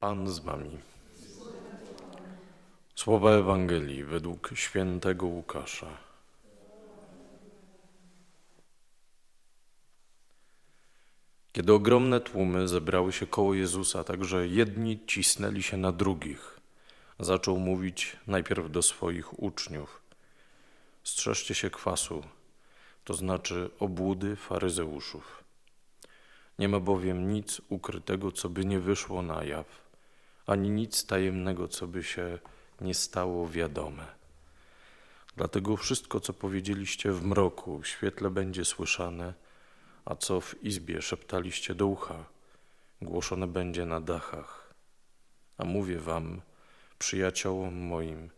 Pan z wami. Słowa Ewangelii według świętego Łukasza. Kiedy ogromne tłumy zebrały się koło Jezusa, tak że jedni cisnęli się na drugich, zaczął mówić najpierw do swoich uczniów: Strzeżcie się kwasu, to znaczy obłudy faryzeuszów. Nie ma bowiem nic ukrytego, co by nie wyszło na jaw, ani nic tajemnego, co by się nie stało wiadome. Dlatego wszystko, co powiedzieliście w mroku, w świetle będzie słyszane, a co w izbie szeptaliście do ucha, głoszone będzie na dachach. A mówię wam, przyjaciołom moim,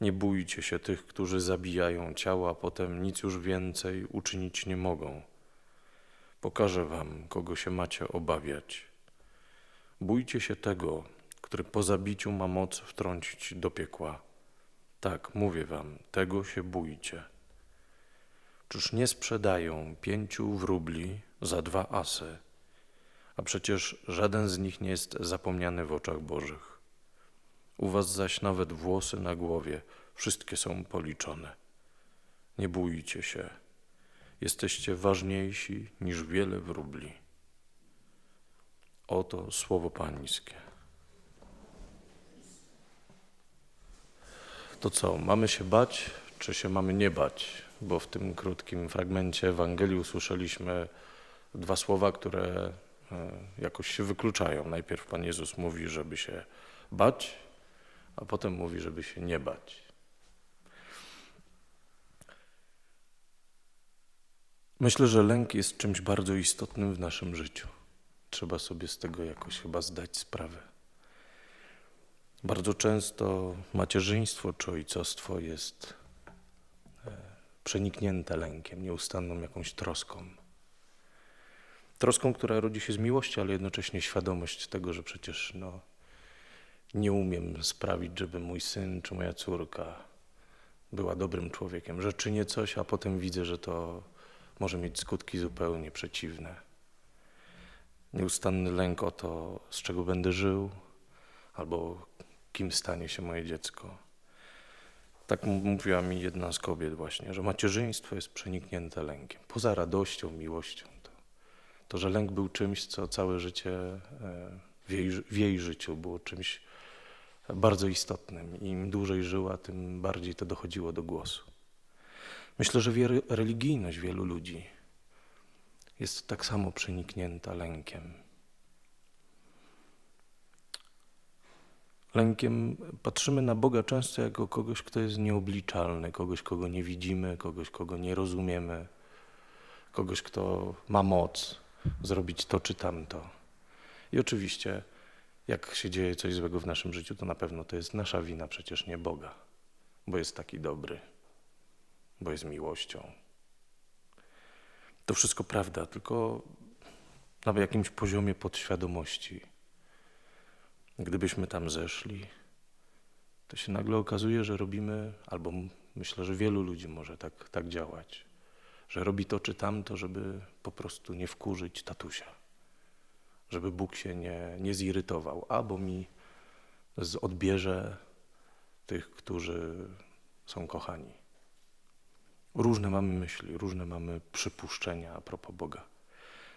nie bójcie się tych, którzy zabijają ciała, a potem nic już więcej uczynić nie mogą. Pokażę wam, kogo się macie obawiać. Bójcie się tego, który po zabiciu ma moc wtrącić do piekła. Tak, mówię wam, tego się bójcie. Czyż nie sprzedają pięciu wróbli za dwa asy, a przecież żaden z nich nie jest zapomniany w oczach Bożych. U was zaś nawet włosy na głowie, wszystkie są policzone. Nie bójcie się, jesteście ważniejsi niż wiele wróbli. Oto słowo Pańskie. To co, mamy się bać, czy się mamy nie bać? Bo w tym krótkim fragmencie Ewangelii usłyszeliśmy dwa słowa, które e, jakoś się wykluczają. Najpierw Pan Jezus mówi, żeby się bać, a potem mówi, żeby się nie bać. Myślę, że lęk jest czymś bardzo istotnym w naszym życiu. Trzeba sobie z tego jakoś chyba zdać sprawę. Bardzo często macierzyństwo czy ojcostwo jest e, przeniknięte lękiem, nieustanną jakąś troską. Troską, która rodzi się z miłości, ale jednocześnie świadomość tego, że przecież no, nie umiem sprawić, żeby mój syn czy moja córka była dobrym człowiekiem, że czynię coś, a potem widzę, że to może mieć skutki zupełnie przeciwne. Nieustanny lęk o to, z czego będę żył, albo kim stanie się moje dziecko. Tak mówiła mi jedna z kobiet właśnie, że macierzyństwo jest przeniknięte lękiem. Poza radością, miłością, to, to że lęk był czymś, co całe życie e, w jej, w jej życiu było czymś bardzo istotnym. Im dłużej żyła, tym bardziej to dochodziło do głosu. Myślę, że religijność wielu ludzi jest tak samo przeniknięta lękiem. Lękiem patrzymy na Boga często jako kogoś, kto jest nieobliczalny, kogoś, kogo nie widzimy, kogoś, kogo nie rozumiemy, kogoś, kto ma moc zrobić to czy tamto. I oczywiście, jak się dzieje coś złego w naszym życiu, to na pewno to jest nasza wina, przecież nie Boga, bo jest taki dobry, bo jest miłością. To wszystko prawda, tylko na jakimś poziomie podświadomości. Gdybyśmy tam zeszli, to się nagle okazuje, że robimy, albo myślę, że wielu ludzi może tak, tak działać, że robi to czy tamto, żeby po prostu nie wkurzyć tatusia, żeby Bóg się nie, nie zirytował, albo mi odbierze tych, którzy są kochani. Różne mamy myśli, różne mamy przypuszczenia a propos Boga.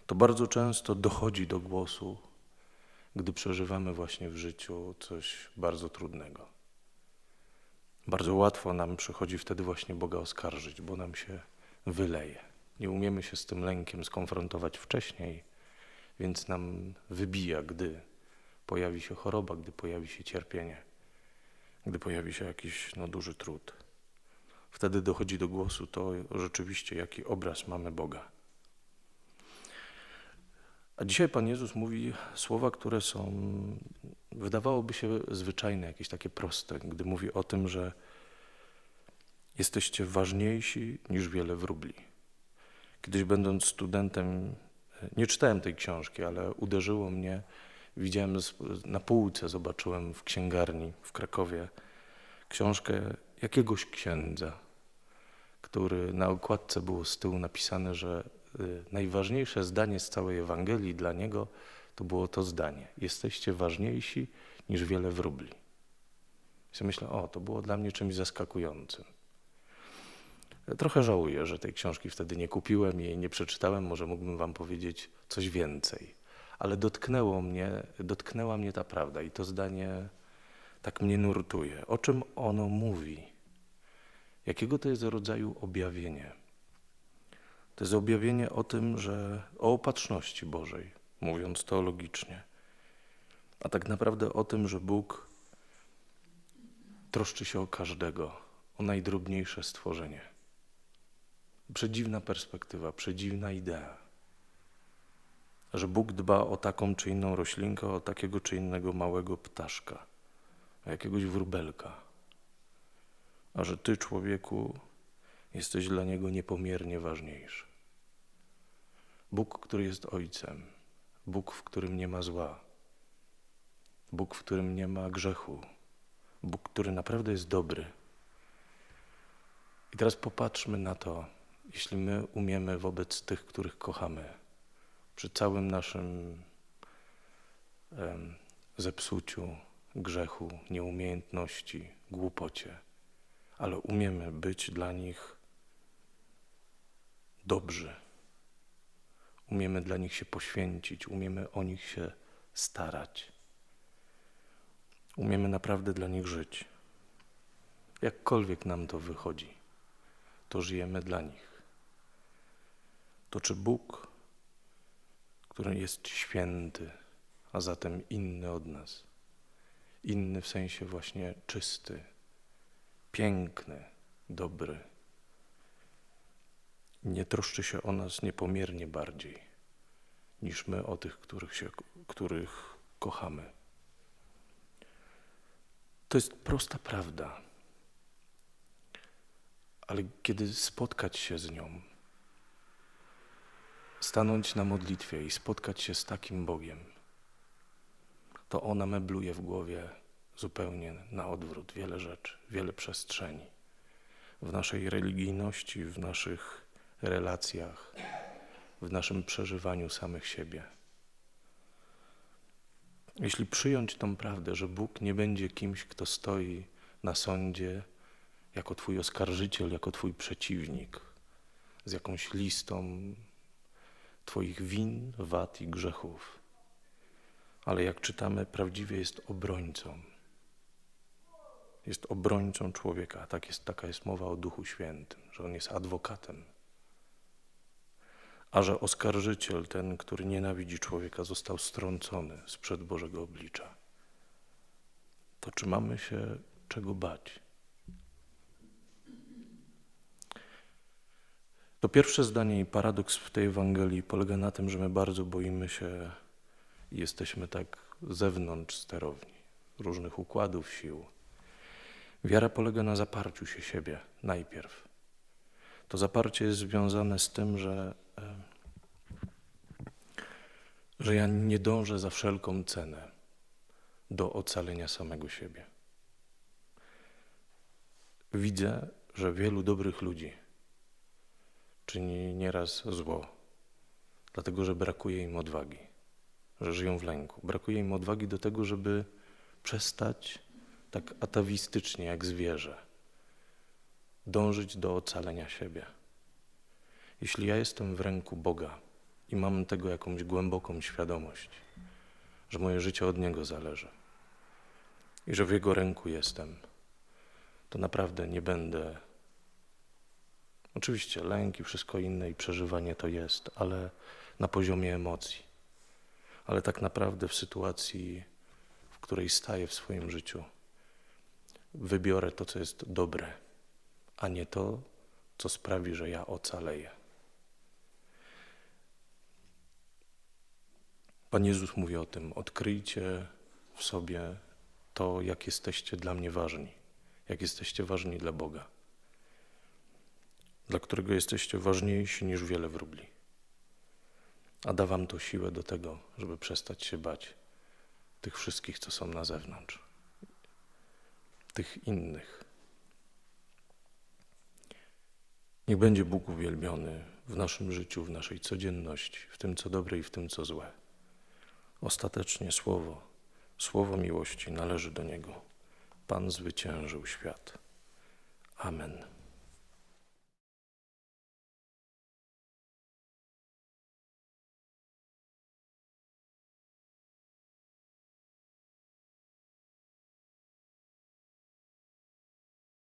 To bardzo często dochodzi do głosu, gdy przeżywamy właśnie w życiu coś bardzo trudnego. Bardzo łatwo nam przychodzi wtedy właśnie Boga oskarżyć, bo nam się wyleje. Nie umiemy się z tym lękiem skonfrontować wcześniej, więc nam wybija, gdy pojawi się choroba, gdy pojawi się cierpienie, gdy pojawi się jakiś no, duży trud. Wtedy dochodzi do głosu to rzeczywiście, jaki obraz mamy Boga. A dzisiaj Pan Jezus mówi słowa, które są, wydawałoby się zwyczajne, jakieś takie proste, gdy mówi o tym, że jesteście ważniejsi niż wiele wróbli. Kiedyś będąc studentem, nie czytałem tej książki, ale uderzyło mnie, widziałem na półce, zobaczyłem w księgarni w Krakowie książkę jakiegoś księdza, który na okładce było z tyłu napisane, że najważniejsze zdanie z całej Ewangelii dla niego to było to zdanie. Jesteście ważniejsi niż wiele wróbli. I sobie myślę, o, to było dla mnie czymś zaskakującym. Trochę żałuję, że tej książki wtedy nie kupiłem, jej nie przeczytałem, może mógłbym wam powiedzieć coś więcej. Ale dotknęło mnie, dotknęła mnie ta prawda i to zdanie tak mnie nurtuje. O czym ono mówi? Jakiego to jest rodzaju objawienie? To jest objawienie o tym, że o opatrzności Bożej, mówiąc teologicznie, a tak naprawdę o tym, że Bóg troszczy się o każdego, o najdrobniejsze stworzenie. Przedziwna perspektywa, przedziwna idea, że Bóg dba o taką czy inną roślinkę, o takiego czy innego małego ptaszka, o jakiegoś wróbelka, a że Ty, człowieku, jesteś dla Niego niepomiernie ważniejszy. Bóg, który jest Ojcem, Bóg, w którym nie ma zła, Bóg, w którym nie ma grzechu, Bóg, który naprawdę jest dobry. I teraz popatrzmy na to, jeśli my umiemy wobec tych, których kochamy, przy całym naszym em, zepsuciu, grzechu, nieumiejętności, głupocie, ale umiemy być dla nich dobrzy. Umiemy dla nich się poświęcić, umiemy o nich się starać. Umiemy naprawdę dla nich żyć. Jakkolwiek nam to wychodzi, to żyjemy dla nich. To czy Bóg, który jest święty, a zatem inny od nas, inny w sensie właśnie czysty, piękny, dobry, nie troszczy się o nas niepomiernie bardziej niż my o tych, których, się, których kochamy. To jest prosta prawda. Ale kiedy spotkać się z nią, stanąć na modlitwie i spotkać się z takim Bogiem, to ona mebluje w głowie zupełnie na odwrót wiele rzeczy, wiele przestrzeni. W naszej religijności, w naszych relacjach, w naszym przeżywaniu samych siebie. Jeśli przyjąć tą prawdę, że Bóg nie będzie kimś, kto stoi na sądzie jako Twój oskarżyciel, jako Twój przeciwnik, z jakąś listą Twoich win, wad i grzechów, ale jak czytamy, prawdziwie jest obrońcą. Jest obrońcą człowieka. Tak jest, taka jest mowa o Duchu Świętym, że On jest adwokatem. A że oskarżyciel, ten, który nienawidzi człowieka, został strącony sprzed Bożego oblicza. To czy mamy się czego bać? To pierwsze zdanie i paradoks w tej Ewangelii polega na tym, że my bardzo boimy się i jesteśmy tak zewnątrz sterowni różnych układów sił. Wiara polega na zaparciu się siebie najpierw. To zaparcie jest związane z tym, że, że ja nie dążę za wszelką cenę do ocalenia samego siebie. Widzę, że wielu dobrych ludzi czyni nieraz zło, dlatego że brakuje im odwagi, że żyją w lęku. Brakuje im odwagi do tego, żeby przestać tak atawistycznie jak zwierzę dążyć do ocalenia siebie. Jeśli ja jestem w ręku Boga i mam tego jakąś głęboką świadomość, że moje życie od Niego zależy i że w Jego ręku jestem, to naprawdę nie będę. Oczywiście lęk i wszystko inne i przeżywanie to jest, ale na poziomie emocji. Ale tak naprawdę w sytuacji, w której staję w swoim życiu, wybiorę to, co jest dobre, a nie to, co sprawi, że ja ocaleję. Pan Jezus mówi o tym: odkryjcie w sobie to, jak jesteście dla mnie ważni, jak jesteście ważni dla Boga, dla którego jesteście ważniejsi niż wiele wróbli. A da wam to siłę do tego, żeby przestać się bać tych wszystkich, co są na zewnątrz, tych innych. Niech będzie Bóg uwielbiony w naszym życiu, w naszej codzienności, w tym, co dobre i w tym, co złe Ostatecznie słowo, słowo miłości należy do Niego. Pan zwyciężył świat. Amen.